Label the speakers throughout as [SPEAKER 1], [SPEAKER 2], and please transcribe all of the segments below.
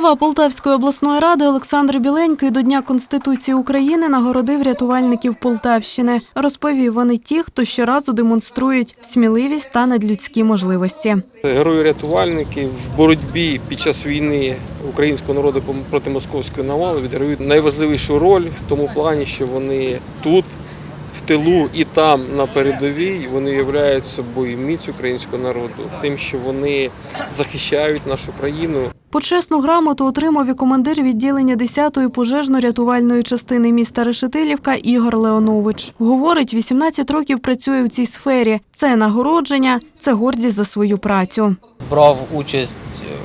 [SPEAKER 1] Голова Полтавської обласної ради Олександр Біленький до Дня Конституції України нагородив рятувальників Полтавщини. Розповів, вони ті, хто щоразу демонструють сміливість та надлюдські можливості.
[SPEAKER 2] Герої-рятувальники в боротьбі під час війни українського народу проти московської навали відіграють найважливішу роль в тому плані, що вони тут, в тилу і там на передовій вони являють собою міць українського народу, тим, що вони захищають нашу країну.
[SPEAKER 1] Почесну грамоту отримав і командир відділення 10-ї пожежно-рятувальної частини міста Решетилівка Ігор Леонович. Говорить, 18 років працює у цій сфері. Це нагородження, це гордість за свою працю.
[SPEAKER 3] брав участь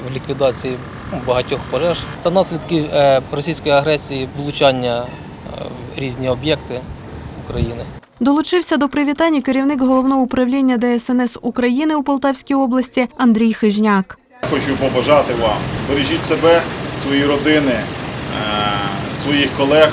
[SPEAKER 3] в ліквідації ну, багатьох пожеж та наслідки е, російської агресії влучання е, в різні об'єкти України.
[SPEAKER 1] Долучився до привітання керівник головного управління ДСНС України у Полтавській області Андрій Хижняк.
[SPEAKER 4] Хочу побажати вам. Бережіть себе, свої родини, е, своїх колег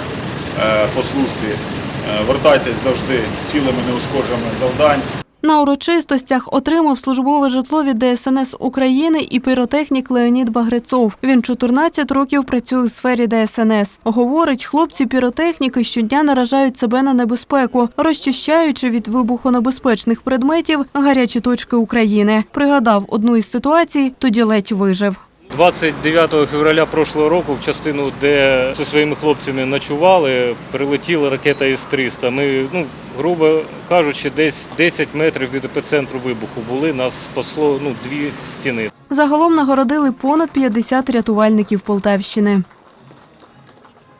[SPEAKER 4] е, по службі. Е, Вертайтесь завжди цілими неушкодженими завдань.
[SPEAKER 1] На урочистостях отримав службове житло від ДСНС України і піротехнік Леонід Багрецов. Він 14 років працює у сфері ДСНС. Говорить, хлопці піротехніки щодня наражають себе на небезпеку, розчищаючи від вибухонебезпечних предметів гарячі точки України. Пригадав одну із ситуацій, тоді ледь вижив.
[SPEAKER 5] 29 февраля прошлого року в частину, де зі своїми хлопцями ночували, прилетіла ракета С-300. Ми, ну, грубо кажучи, десь 10 метрів від епіцентру вибуху були. Нас спасло ну, дві стіни.
[SPEAKER 1] Загалом нагородили понад 50 рятувальників Полтавщини.